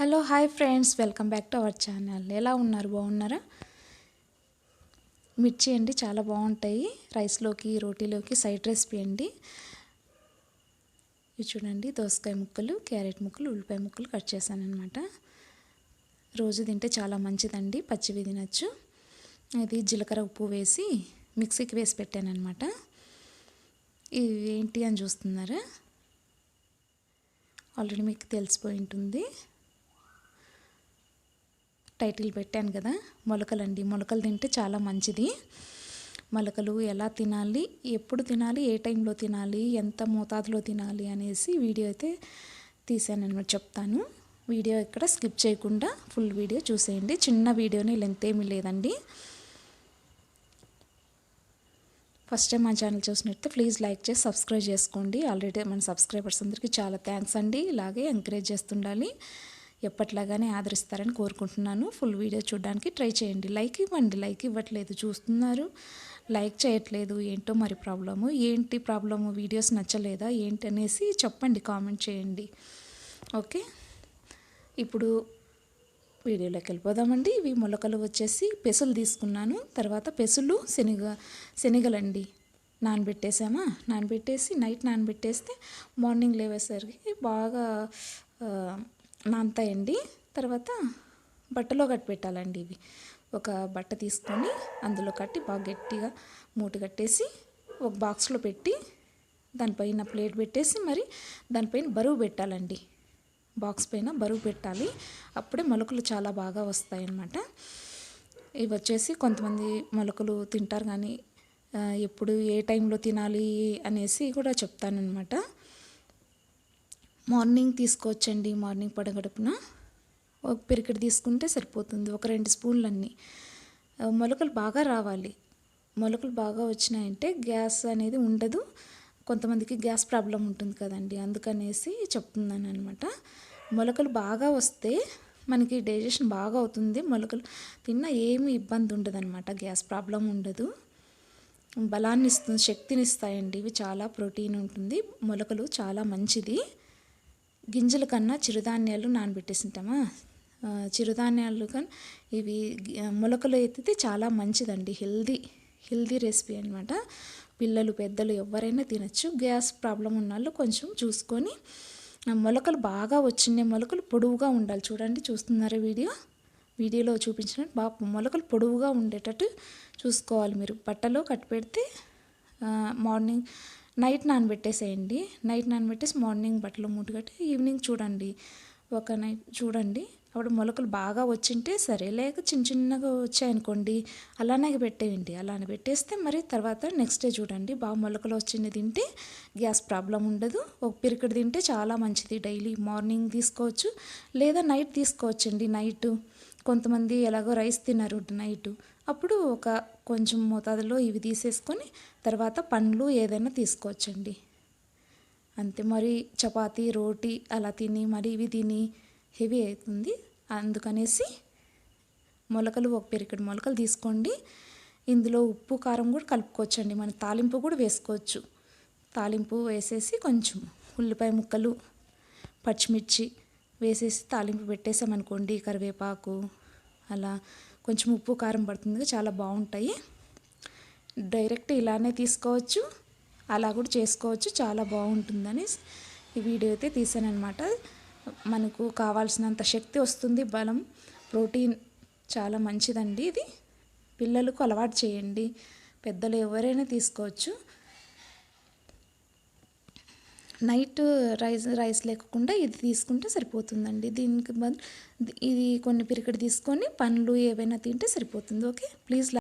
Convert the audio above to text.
Hello hi friends. Welcome back to our channel. ఎలా ఉన్నారు? బాగున్నారా? మిర్చి అండి చాలా బాగుంటాయి. రైస్లోకి రోటీలోకి సైడ్ రెసిపీ అండి. ఇవి చూడండి దోసకాయ ముక్కలు క్యారెట్ ముక్కలు ఉల్లిపాయ ముక్కలు కట్ చేశానమాట అనమాట రోజు తింటే చాలా మంచిదండి పచ్చివి తినచ్చు. ఇది జీలకర్ర ఉప్పు వేసి మిక్సీకి వేసి పెట్టాను అనమాట ఇవి ఏంటి అని చూస్తున్నారా? ఆల్రెడీ మీకు తెలిసిపోయి ఉంటుంది. టైటిల్ పెట్టాను కదా మొలకలండి. మొలకలు తింటే చాలా మంచిది. మొలకలు ఎలా తినాలి ఎప్పుడు తినాలి ఏ టైంలో తినాలి ఎంత మోతాదులో తినాలి అనేసి వీడియో అయితే తీసాను అనమాట చెప్తాను. వీడియో ఇక్కడ స్కిప్ చేయకుండా ఫుల్ వీడియో చూసేయండి. చిన్న వీడియోని లెంత్ ఏమీ లేదండి. ఫస్ట్ టైం మా ఛానల్ చూసినట్టు ప్లీజ్ లైక్ చేసి సబ్స్క్రైబ్ చేసుకోండి. ఆల్రెడీ మన సబ్స్క్రైబర్స్ అందరికీ చాలా థ్యాంక్స్ అండి. ఇలాగే ఎంకరేజ్ చేస్తుండాలి. ఎప్పట్లాగానే ఆదరిస్తారని కోరుకుంటున్నాను. ఫుల్ వీడియో చూడడానికి ట్రై చేయండి. లైక్ ఇవ్వండి. లైక్ ఇవ్వట్లేదు. చూస్తున్నారు. లైక్ చేయట్లేదు. ఏంటో మరి ప్రాబ్లము? ఏంటి ప్రాబ్లము? వీడియోస్ నచ్చలేదా? ఏంటి అనేసి చెప్పండి. కామెంట్ చేయండి. ఓకే? ఇప్పుడు వీడియోలోకి వెళ్ళిపోదామండి. ఇవి మొలకలు వచ్చేసి పెసులు తీసుకున్నాను. తర్వాత పెసులు శనగ శనగలండి నానబెట్టేసామా? నానబెట్టేసి నైట్ నానబెట్టేస్తే మార్నింగ్ లేవేసరికి బాగా నానతాయండి తర్వాత బట్టలో కట్టి పెట్టాలండి ఇవి. ఒక బట్ట తీసుకొని అందులో కట్టి బాగా గట్టిగా మూట కట్టేసి ఒక బాక్స్లో పెట్టి దానిపైన ప్లేట్ పెట్టేసి మరి దానిపైన బరువు పెట్టాలండి. బాక్స్ పైన బరువు పెట్టాలి. అప్పుడే మొలకలు చాలా బాగా వస్తాయి అన్నమాట ఇవి వచ్చేసి కొంతమంది మొలకలు తింటారు కానీ ఎప్పుడు ఏ టైంలో తినాలి అనేసి కూడా చెప్తానమాట మార్నింగ్ తీసుకోవచ్చండి మార్నింగ్ పడగడుపున ఒక పిరికెడు తీసుకుంటే సరిపోతుంది ఒక రెండు స్పూన్లు అన్నీ మొలకలు బాగా రావాలి. మొలకలు బాగా వచ్చినాయంటే గ్యాస్ అనేది ఉండదు. కొంతమందికి గ్యాస్ ప్రాబ్లం ఉంటుంది కదండి అందుకనేసి చెప్తున్నాను అనమాట మొలకలు బాగా వస్తే మనకి డైజెషన్ బాగా అవుతుంది మొలకలు తిన్నా ఏమి ఇబ్బంది ఉండదు అనమాట గ్యాస్ ప్రాబ్లం ఉండదు. బలాన్ని ఇస్తుంది శక్తిని ఇస్తాయండి ఇవి చాలా ప్రోటీన్ ఉంటుంది మొలకలు చాలా మంచిది. గింజల కన్నా చిరుధాన్యాలు నానబెట్టేసింటామా? చిరుధాన్యాలు కానీ ఇవి మొలకలు ఎత్తితే చాలా మంచిదండి. హెల్దీ హెల్దీ రెసిపీ అనమాట పిల్లలు పెద్దలు ఎవరైనా తినచ్చు. గ్యాస్ ప్రాబ్లం ఉన్న వాళ్ళు కొంచెం చూసుకొని మొలకలు బాగా వచ్చినాయి మొలకలు పొడవుగా ఉండాలి. చూడండి చూస్తున్నారా వీడియో? వీడియోలో చూపించినట్టు బాగా మొలకలు పొడవుగా ఉండేటట్టు చూసుకోవాలి మీరు. బట్టలో కట్టి పెడితే మార్నింగ్ నైట్ నానబెట్టేసేయండి. నైట్ నానబెట్టేసి మార్నింగ్ బట్టలు మూటగట్టి ఈవినింగ్ చూడండి. ఒక నైట్ చూడండి. అప్పుడు మొలకలు బాగా వచ్చింటే సరే లేక చిన్న చిన్నగా వచ్చాయనుకోండి అలానే పెట్టేయండి. అలానే పెట్టేస్తే మరి తర్వాత నెక్స్ట్ డే చూడండి. బాగా మొలకలు వచ్చింది తింటే గ్యాస్ ప్రాబ్లం ఉండదు. ఒక పిరికడు తింటే చాలా మంచిది. డైలీ మార్నింగ్ తీసుకోవచ్చు. లేదా నైట్ తీసుకోవచ్చండి నైట్. కొంతమంది ఎలాగో రైస్ తిన్నారు నైట్. అప్పుడు ఒక కొంచెం మోతాదులో ఇవి తీసేసుకొని తర్వాత పండ్లు ఏదైనా తీసుకోవచ్చండి. అంతే మరి చపాతీ రోటీ అలా తిని మరి ఇవి తిని హెవీ అవుతుంది. అందుకనేసి మొలకలు ఒక పెరికడు మొలకలు తీసుకోండి. ఇందులో ఉప్పు కారం కూడా కలుపుకోవచ్చండి. మన తాలింపు కూడా వేసుకోవచ్చు. తాలింపు వేసేసి కొంచెం ఉల్లిపాయ ముక్కలు పచ్చిమిర్చి వేసేసి తాలింపు పెట్టేసామనుకోండి కరివేపాకు అలా కొంచెం ఉప్పు కారం పడుతుంది చాలా బాగుంటాయి. డైరెక్ట్ ఇలానే తీసుకోవచ్చు. అలా కూడా చేసుకోవచ్చు. చాలా బాగుంటుందని ఈ వీడియో అయితే తీసానమాట మనకు కావాల్సినంత శక్తి వస్తుంది బలం ప్రోటీన్ చాలా మంచిదండి ఇది. పిల్లలకు అలవాటు చేయండి. పెద్దలు ఎవరైనా తీసుకోవచ్చు. నైట్ రైస్ రైస్ లేకుండా ఇది తీసుకుంటే సరిపోతుందండి. దీనికి ఇది కొన్ని పిరికెడు తీసుకొని పండ్లు ఏవైనా తింటే సరిపోతుంది. ఓకే? ప్లీజ్